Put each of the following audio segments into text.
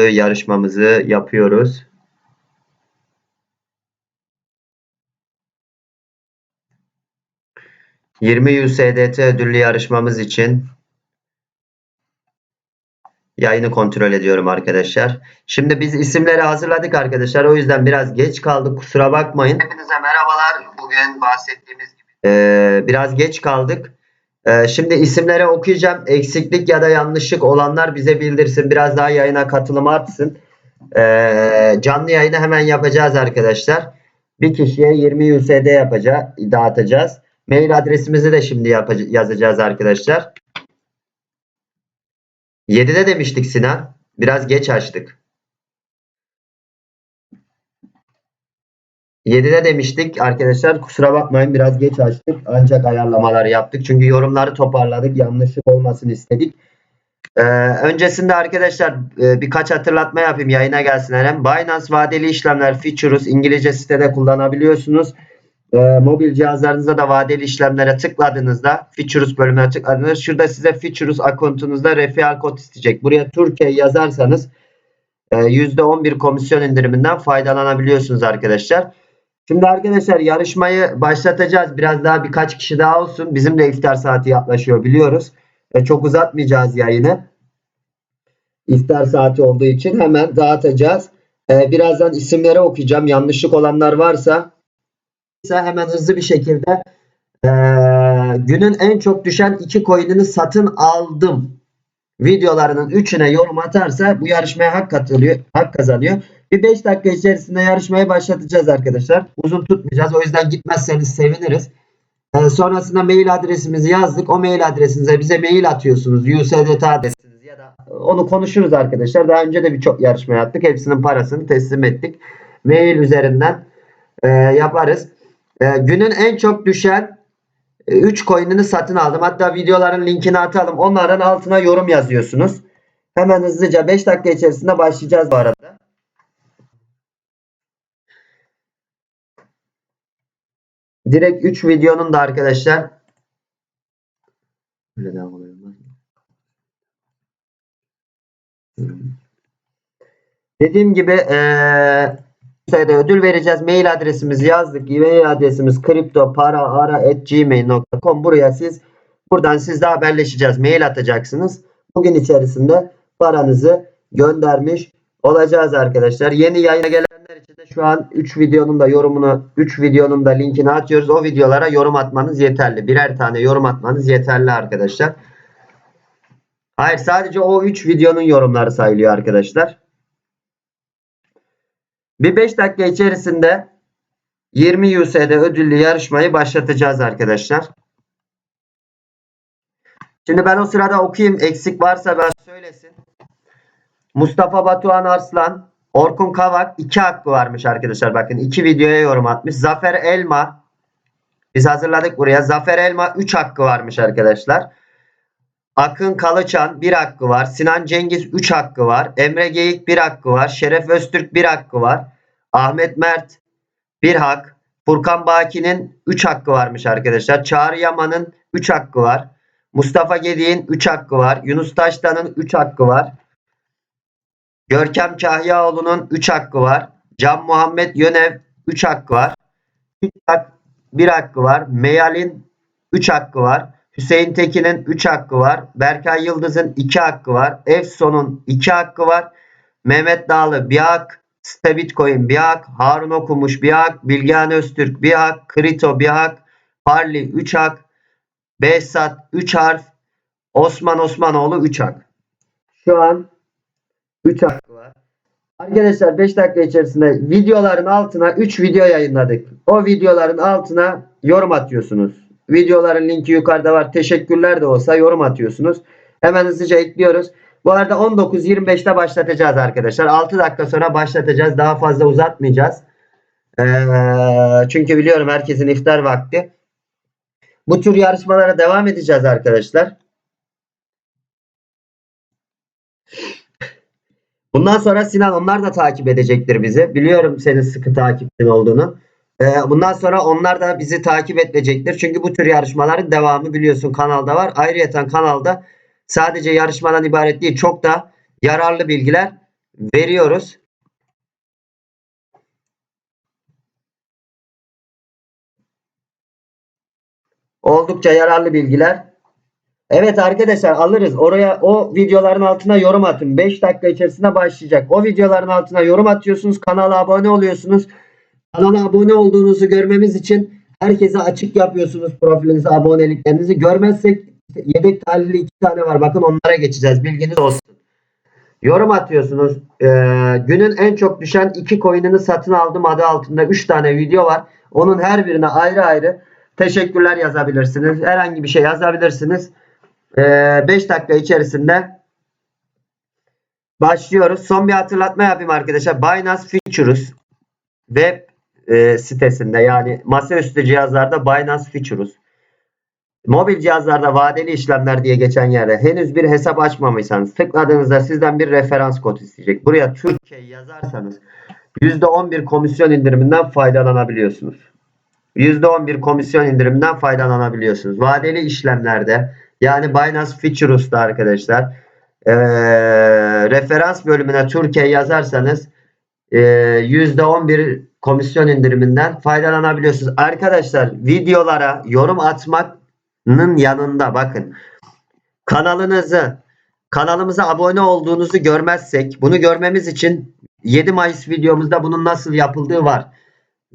yarışmamızı yapıyoruz. ...20 USDT ödüllü yarışmamız için... ...yayını kontrol ediyorum arkadaşlar. Şimdi biz isimleri hazırladık arkadaşlar. O yüzden biraz geç kaldık. Kusura bakmayın. Hepinize merhabalar. Bugün bahsettiğimiz gibi... Ee, biraz geç kaldık. Ee, şimdi isimleri okuyacağım. Eksiklik ya da yanlışlık olanlar bize bildirsin. Biraz daha yayına katılım artsın. Ee, canlı yayını hemen yapacağız arkadaşlar. Bir kişiye 20 USD yapacağız, dağıtacağız. Mail adresimizi de şimdi yazacağız arkadaşlar. 7'de demiştik Sinan. Biraz geç açtık. 7'de demiştik arkadaşlar. Kusura bakmayın biraz geç açtık. Ancak ayarlamaları yaptık. Çünkü yorumları toparladık. Yanlışlık olmasın istedik. Ee, öncesinde arkadaşlar e, birkaç hatırlatma yapayım. Yayına gelsinler. Hem Binance vadeli işlemler Features İngilizce sitede kullanabiliyorsunuz. Ee, mobil cihazlarınızda da vadeli işlemlere tıkladığınızda Features bölümüne tıkladığınızda şurada size Features akontunuzda referral kod isteyecek. Buraya Türkiye yazarsanız e, %11 komisyon indiriminden faydalanabiliyorsunuz arkadaşlar. Şimdi arkadaşlar yarışmayı başlatacağız. Biraz daha birkaç kişi daha olsun. Bizim de iftar saati yaklaşıyor biliyoruz. E, çok uzatmayacağız yayını. İftar saati olduğu için hemen dağıtacağız. E, birazdan isimleri okuyacağım. Yanlışlık olanlar varsa hemen hızlı bir şekilde e, günün en çok düşen iki coin'ini satın aldım videolarının üçüne yorum atarsa bu yarışmaya hak katılıyor, hak kazanıyor. Bir 5 dakika içerisinde yarışmayı başlatacağız arkadaşlar. Uzun tutmayacağız. O yüzden gitmezseniz seviniriz. Ee, sonrasında mail adresimizi yazdık. O mail adresinize bize mail atıyorsunuz. USDT adresiniz ya da onu konuşuruz arkadaşlar. Daha önce de birçok yarışma yaptık. Hepsinin parasını teslim ettik. Mail üzerinden e, yaparız. E, günün en çok düşen 3 coin'ini satın aldım. Hatta videoların linkini atalım. Onların altına yorum yazıyorsunuz. Hemen hızlıca 5 dakika içerisinde başlayacağız bu arada. Direkt 3 videonun da arkadaşlar Böyle devam edelim. Dediğim gibi eee sayıda ödül vereceğiz. Mail adresimizi yazdık. Mail adresimiz kriptoparaara@gmail.com. Buraya siz buradan siz de haberleşeceğiz. Mail atacaksınız. Bugün içerisinde paranızı göndermiş olacağız arkadaşlar. Yeni yayına de şu an 3 videonun da yorumunu 3 videonun da linkini atıyoruz. O videolara yorum atmanız yeterli. Birer tane yorum atmanız yeterli arkadaşlar. Hayır sadece o 3 videonun yorumları sayılıyor arkadaşlar. Bir 5 dakika içerisinde 20 USD ödüllü yarışmayı başlatacağız arkadaşlar. Şimdi ben o sırada okuyayım. Eksik varsa ben söylesin. Mustafa Batuhan Arslan, Orkun Kavak 2 hakkı varmış arkadaşlar. Bakın 2 videoya yorum atmış. Zafer Elma biz hazırladık buraya. Zafer Elma 3 hakkı varmış arkadaşlar. Akın Kalıçan 1 hakkı var. Sinan Cengiz 3 hakkı var. Emre Geyik 1 hakkı var. Şeref Öztürk 1 hakkı var. Ahmet Mert 1 hak. Furkan Baki'nin 3 hakkı varmış arkadaşlar. Çağrı Yaman'ın 3 hakkı var. Mustafa Gedik'in 3 hakkı var. Yunus Taştan'ın 3 hakkı var. Görkem Kahyaoğlu'nun 3 hakkı var. Can Muhammed Yönev 3 hakkı var. 1 hakkı var. Meyal'in 3 hakkı var. Hüseyin Tekin'in 3 hakkı var. Berkay Yıldız'ın 2 hakkı var. Efson'un 2 hakkı var. Mehmet Dağlı 1 hak. Site Bitcoin 1 hak. Harun Okumuş 1 hak. Bilgehan Öztürk 1 hak. Krito 1 hak. Parli 3 hak. Behzat 3 harf. Osman Osmanoğlu 3 hak. Şu an 3 hakkı. Arkadaşlar 5 dakika içerisinde videoların altına 3 video yayınladık. O videoların altına yorum atıyorsunuz. Videoların linki yukarıda var. Teşekkürler de olsa yorum atıyorsunuz. Hemen hızlıca ekliyoruz. Bu arada 19.25'te başlatacağız arkadaşlar. 6 dakika sonra başlatacağız. Daha fazla uzatmayacağız. Ee, çünkü biliyorum herkesin iftar vakti. Bu tür yarışmalara devam edeceğiz arkadaşlar. Bundan sonra Sinan onlar da takip edecektir bizi. Biliyorum senin sıkı takipçin olduğunu. Ee, bundan sonra onlar da bizi takip edecektir. Çünkü bu tür yarışmaların devamı biliyorsun kanalda var. Ayrıca kanalda sadece yarışmadan ibaret değil çok da yararlı bilgiler veriyoruz. Oldukça yararlı bilgiler. Evet arkadaşlar alırız. Oraya o videoların altına yorum atın. 5 dakika içerisinde başlayacak. O videoların altına yorum atıyorsunuz. Kanala abone oluyorsunuz. Kanala abone olduğunuzu görmemiz için herkese açık yapıyorsunuz profilinizi, aboneliklerinizi. Görmezsek yedek talihli iki tane var. Bakın onlara geçeceğiz. Bilginiz olsun. Yorum atıyorsunuz. Ee, günün en çok düşen iki coin'ini satın aldım adı altında 3 tane video var. Onun her birine ayrı ayrı teşekkürler yazabilirsiniz. Herhangi bir şey yazabilirsiniz. 5 dakika içerisinde başlıyoruz. Son bir hatırlatma yapayım arkadaşlar. Binance Futures web e, sitesinde yani masaüstü cihazlarda Binance Futures mobil cihazlarda vadeli işlemler diye geçen yerde henüz bir hesap açmamışsanız tıkladığınızda sizden bir referans kod isteyecek. Buraya Türkiye yazarsanız %11 komisyon indiriminden faydalanabiliyorsunuz. %11 komisyon indiriminden faydalanabiliyorsunuz. Vadeli işlemlerde yani Binance Futures'ta arkadaşlar eee, referans bölümüne Türkiye yazarsanız eee, %11 komisyon indiriminden faydalanabiliyorsunuz. Arkadaşlar videolara yorum atmanın yanında bakın kanalınızı kanalımıza abone olduğunuzu görmezsek bunu görmemiz için 7 Mayıs videomuzda bunun nasıl yapıldığı var.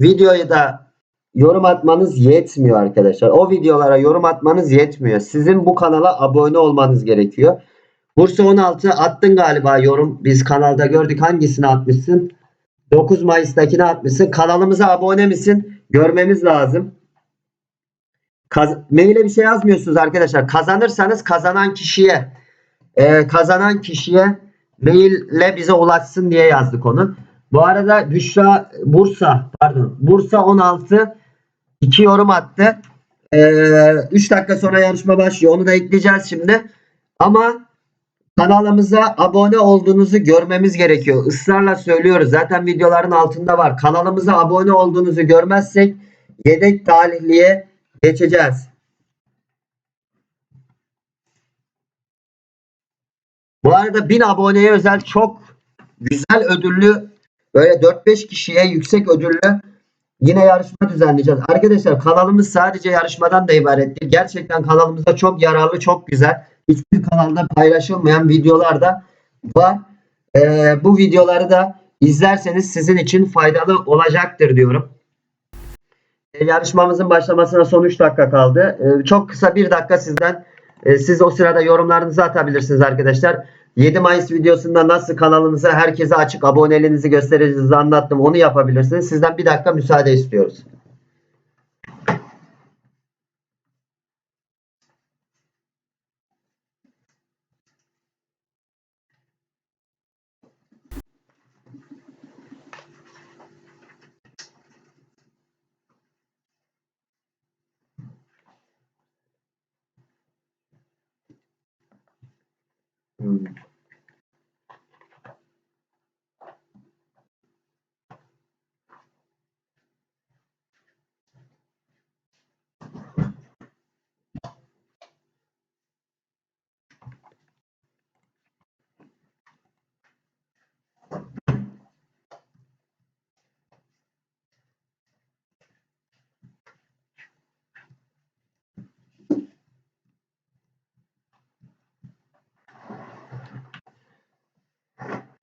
Videoyu da yorum atmanız yetmiyor arkadaşlar. O videolara yorum atmanız yetmiyor. Sizin bu kanala abone olmanız gerekiyor. Bursa 16 attın galiba yorum. Biz kanalda gördük. Hangisini atmışsın? 9 Mayıs'takini atmışsın. Kanalımıza abone misin? Görmemiz lazım. Kaz maile bir şey yazmıyorsunuz arkadaşlar. Kazanırsanız kazanan kişiye e, kazanan kişiye maille bize ulaşsın diye yazdık onu. Bu arada Büşra Bursa pardon Bursa 16 2 yorum attı. 3 dakika sonra yarışma başlıyor. Onu da ekleyeceğiz şimdi. Ama kanalımıza abone olduğunuzu görmemiz gerekiyor. Israrla söylüyoruz. Zaten videoların altında var. Kanalımıza abone olduğunuzu görmezsek yedek talihliye geçeceğiz. Bu arada 1000 aboneye özel çok güzel ödüllü böyle 4-5 kişiye yüksek ödüllü yine yarışma düzenleyeceğiz. Arkadaşlar kanalımız sadece yarışmadan da ibaret değil. Gerçekten kanalımızda çok yararlı, çok güzel. Hiçbir kanalda paylaşılmayan videolar da var. Ee, bu videoları da izlerseniz sizin için faydalı olacaktır diyorum. Ee, yarışmamızın başlamasına son 3 dakika kaldı. Ee, çok kısa 1 dakika sizden e, siz o sırada yorumlarınızı atabilirsiniz arkadaşlar. 7 Mayıs videosunda nasıl kanalımıza herkese açık aboneliğinizi göstereceğinizi anlattım. Onu yapabilirsiniz. Sizden bir dakika müsaade istiyoruz. move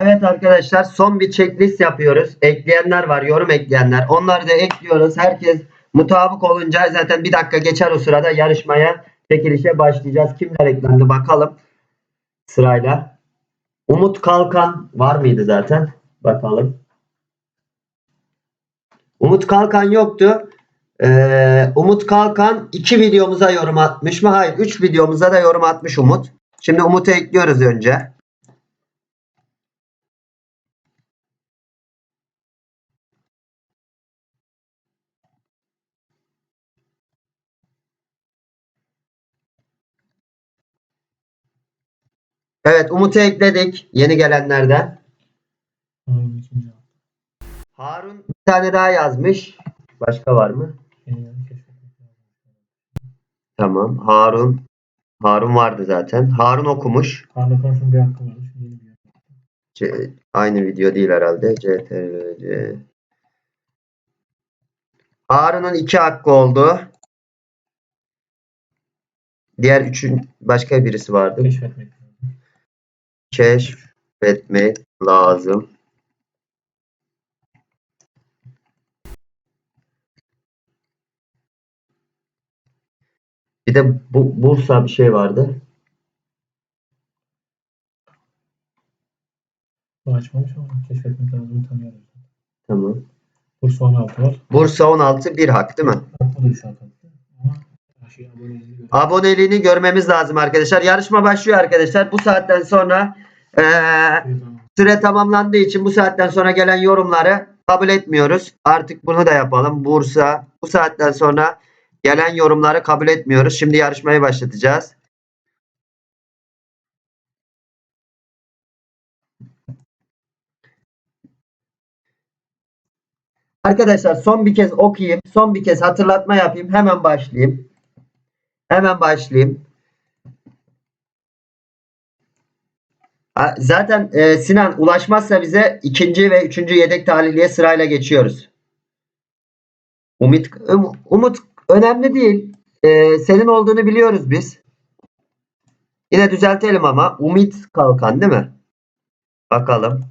Evet arkadaşlar son bir checklist yapıyoruz. Ekleyenler var, yorum ekleyenler. Onları da ekliyoruz. Herkes mutabık olunca zaten bir dakika geçer o sırada yarışmaya, çekilişe başlayacağız. Kimler eklendi bakalım sırayla. Umut Kalkan var mıydı zaten? Bakalım. Umut Kalkan yoktu. Ee, Umut Kalkan iki videomuza yorum atmış mı? Hayır. Üç videomuza da yorum atmış Umut. Şimdi Umut'u ekliyoruz önce. Evet Umut'u ekledik yeni gelenlerden. Harun. Harun bir tane daha yazmış. Başka var mı? Tamam. Harun. Harun vardı zaten. Harun okumuş. Harun'la konuşmanın bir hakkı vardı. C- aynı video değil herhalde. CTRL. Harun'un iki hakkı oldu. Diğer üçün başka birisi vardı. Keşfetmek. Keşfetmek lazım. Bir de bu Bursa bir şey vardı. Açmamış ama keşfetmek lazım tanıyoruz. Tamam. Bursa 16 var. Bursa 16 bir hak değil mi? Bu da 3 hak aboneliğini göre. Aboneliğini görmemiz lazım arkadaşlar. Yarışma başlıyor arkadaşlar. Bu saatten sonra tamam. süre tamamlandığı için bu saatten sonra gelen yorumları kabul etmiyoruz. Artık bunu da yapalım. Bursa bu saatten sonra gelen yorumları kabul etmiyoruz. Şimdi yarışmayı başlatacağız. Arkadaşlar son bir kez okuyayım. Son bir kez hatırlatma yapayım. Hemen başlayayım. Hemen başlayayım. Zaten e, Sinan ulaşmazsa bize ikinci ve üçüncü yedek tahliliye sırayla geçiyoruz. Umut, Um- Umut önemli değil. E, senin olduğunu biliyoruz biz. Yine düzeltelim ama. Umut Kalkan değil mi? Bakalım.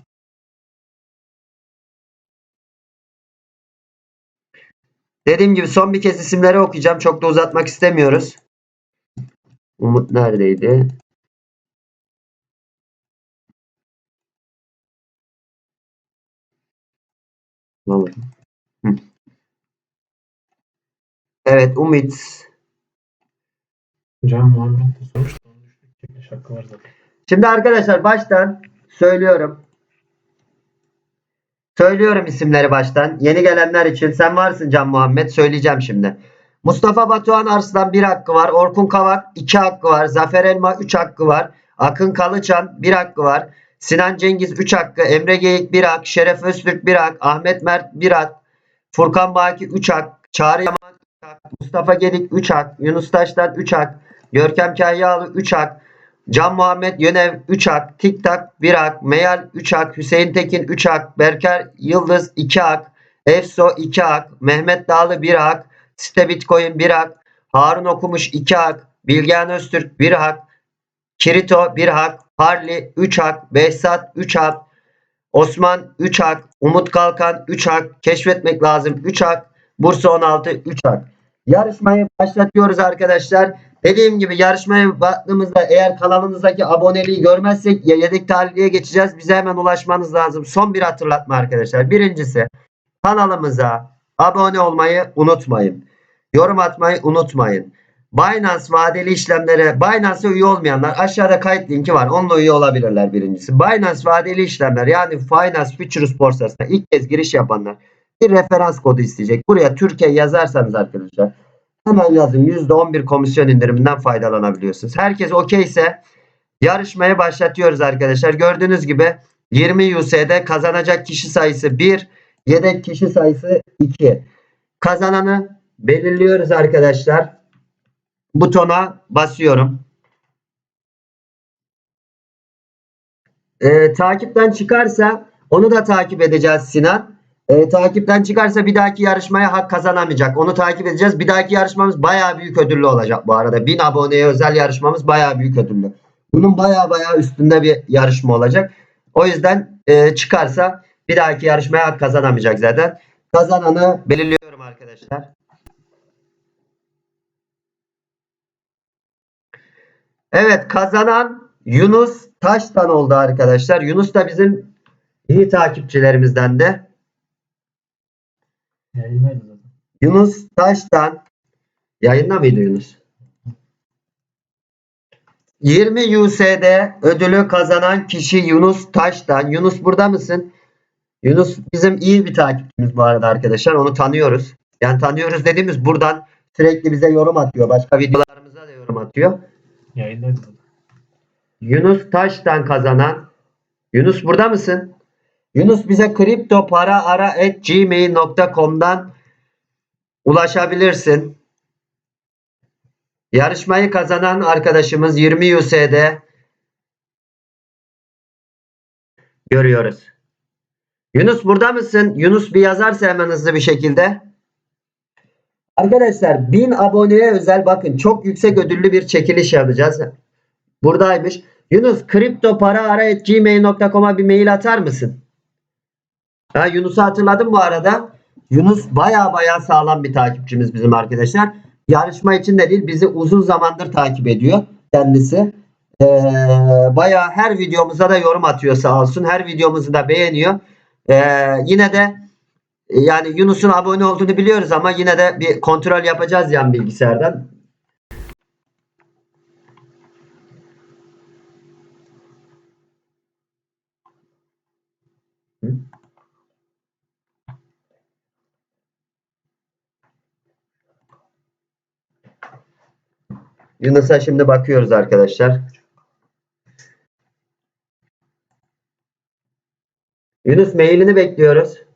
Dediğim gibi son bir kez isimleri okuyacağım. Çok da uzatmak istemiyoruz. Umut neredeydi? Evet Umut. Can Muhammed de sormuştu. Onun düştük. Var zaten. Şimdi arkadaşlar baştan söylüyorum. Söylüyorum isimleri baştan. Yeni gelenler için sen varsın Can Muhammed. Söyleyeceğim şimdi. Mustafa Batuhan Arslan 1 hakkı var. Orkun Kavak 2 hakkı var. Zafer Elma 3 hakkı var. Akın Kalıçan 1 hakkı var. Sinan Cengiz 3 hakkı. Emre Geyik 1 hak. Şeref Öztürk 1 hak. Ahmet Mert 1 hak. Furkan Baki 3 hak. Çağrı Yaman 3 hak. Mustafa Gedik 3 hak. Yunus Taşlan 3 hak. Görkem Kahyalı 3 hak. Can Muhammed Yönev 3 hak, Tik Tak 1 hak, Meyal 3 hak, Hüseyin Tekin 3 hak, Berker Yıldız 2 hak, Efso 2 hak, Mehmet Dağlı 1 hak, Site Bitcoin 1 hak, Harun Okumuş 2 hak, Bilgehan Öztürk 1 hak, Kirito 1 hak, Parli 3 hak, Behzat 3 hak, Osman 3 hak, Umut Kalkan 3 hak, Keşfetmek lazım 3 hak, Bursa 16 3 hak. Yarışmayı başlatıyoruz arkadaşlar. Dediğim gibi yarışmaya baktığımızda eğer kanalımızdaki aboneliği görmezsek ya yedek tahliliye geçeceğiz. Bize hemen ulaşmanız lazım. Son bir hatırlatma arkadaşlar. Birincisi kanalımıza abone olmayı unutmayın. Yorum atmayı unutmayın. Binance vadeli işlemlere Binance'a üye olmayanlar aşağıda kayıt linki var. Onunla üye olabilirler birincisi. Binance vadeli işlemler yani Finance Futures borsasına ilk kez giriş yapanlar bir referans kodu isteyecek. Buraya Türkiye yazarsanız arkadaşlar Hemen yazın. %11 komisyon indiriminden faydalanabiliyorsunuz. Herkes okey ise yarışmaya başlatıyoruz arkadaşlar. Gördüğünüz gibi 20 USD kazanacak kişi sayısı 1, yedek kişi sayısı 2. Kazananı belirliyoruz arkadaşlar. Butona basıyorum. Ee, takipten çıkarsa onu da takip edeceğiz Sinan. E, takipten çıkarsa bir dahaki yarışmaya hak kazanamayacak. Onu takip edeceğiz. Bir dahaki yarışmamız bayağı büyük ödüllü olacak bu arada. 1000 aboneye özel yarışmamız bayağı büyük ödüllü. Bunun bayağı bayağı üstünde bir yarışma olacak. O yüzden e, çıkarsa bir dahaki yarışmaya kazanamayacak zaten. Kazananı belirliyorum arkadaşlar. Evet kazanan Yunus Taştan oldu arkadaşlar. Yunus da bizim iyi takipçilerimizden de. Yayınlaydı zaten. Yunus Taş'tan yayında mıydı Yunus? 20 USD ödülü kazanan kişi Yunus Taş'tan. Yunus burada mısın? Yunus bizim iyi bir takipçimiz bu arada arkadaşlar. Onu tanıyoruz. Yani tanıyoruz dediğimiz buradan sürekli bize yorum atıyor. Başka videolarımıza da yorum atıyor. Yayınlaydı zaten. Yunus Taş'tan kazanan. Yunus burada mısın? Yunus bize kripto para ara at gmail.com'dan ulaşabilirsin. Yarışmayı kazanan arkadaşımız 20 USD görüyoruz. Yunus burada mısın? Yunus bir yazarsa hemen hızlı bir şekilde. Arkadaşlar 1000 aboneye özel bakın çok yüksek ödüllü bir çekiliş yapacağız. Buradaymış. Yunus kripto para ara gmail.com'a bir mail atar mısın? Ha, Yunus'u hatırladım bu arada. Yunus baya baya sağlam bir takipçimiz bizim arkadaşlar. Yarışma için de değil bizi uzun zamandır takip ediyor kendisi. Ee, baya her videomuza da yorum atıyor sağ olsun. Her videomuzu da beğeniyor. Ee, yine de yani Yunus'un abone olduğunu biliyoruz ama yine de bir kontrol yapacağız yan bilgisayardan. Yunus'a şimdi bakıyoruz arkadaşlar. Yunus mailini bekliyoruz.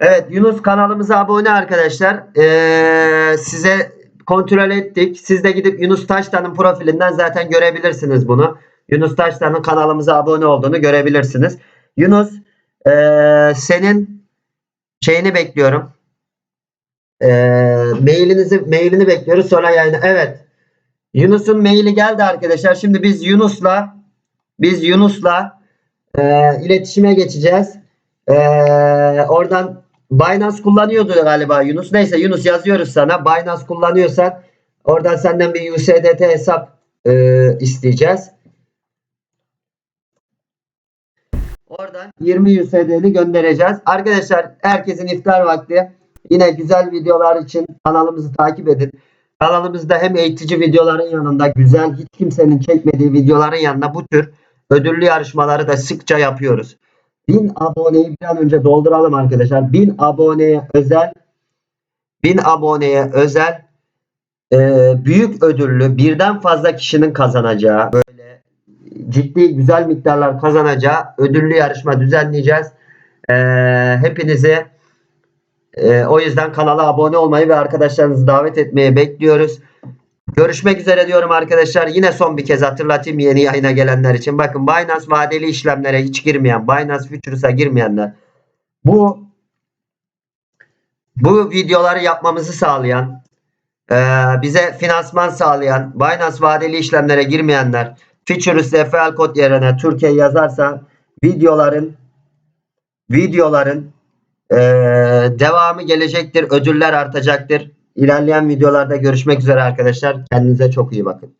Evet Yunus kanalımıza abone arkadaşlar. Ee, size kontrol ettik. Siz de gidip Yunus Taştan'ın profilinden zaten görebilirsiniz bunu. Yunus Taştan'ın kanalımıza abone olduğunu görebilirsiniz. Yunus ee, senin şeyini bekliyorum. Ee, mailinizi mailini bekliyoruz sonra yayını. Evet. Yunus'un maili geldi arkadaşlar. Şimdi biz Yunus'la biz Yunus'la ee, iletişime geçeceğiz. Ee, oradan Binance kullanıyordu galiba Yunus. Neyse Yunus yazıyoruz sana. Binance kullanıyorsan oradan senden bir USDT hesap e, isteyeceğiz. Oradan 20 USD'ni göndereceğiz. Arkadaşlar herkesin iftar vakti. Yine güzel videolar için kanalımızı takip edin. Kanalımızda hem eğitici videoların yanında güzel hiç kimsenin çekmediği videoların yanında bu tür ödüllü yarışmaları da sıkça yapıyoruz. 1000 aboneyi bir an önce dolduralım arkadaşlar. 1000 aboneye özel 1000 aboneye özel e, büyük ödüllü birden fazla kişinin kazanacağı böyle ciddi güzel miktarlar kazanacağı ödüllü yarışma düzenleyeceğiz. E, hepinizi e, o yüzden kanala abone olmayı ve arkadaşlarınızı davet etmeye bekliyoruz. Görüşmek üzere diyorum arkadaşlar. Yine son bir kez hatırlatayım yeni yayına gelenler için. Bakın Binance vadeli işlemlere hiç girmeyen, Binance Futures'a girmeyenler. Bu bu videoları yapmamızı sağlayan, e, bize finansman sağlayan, Binance vadeli işlemlere girmeyenler, Futures FL kod yerine Türkiye yazarsa videoların videoların e, devamı gelecektir. Ödüller artacaktır. İlerleyen videolarda görüşmek üzere arkadaşlar. Kendinize çok iyi bakın.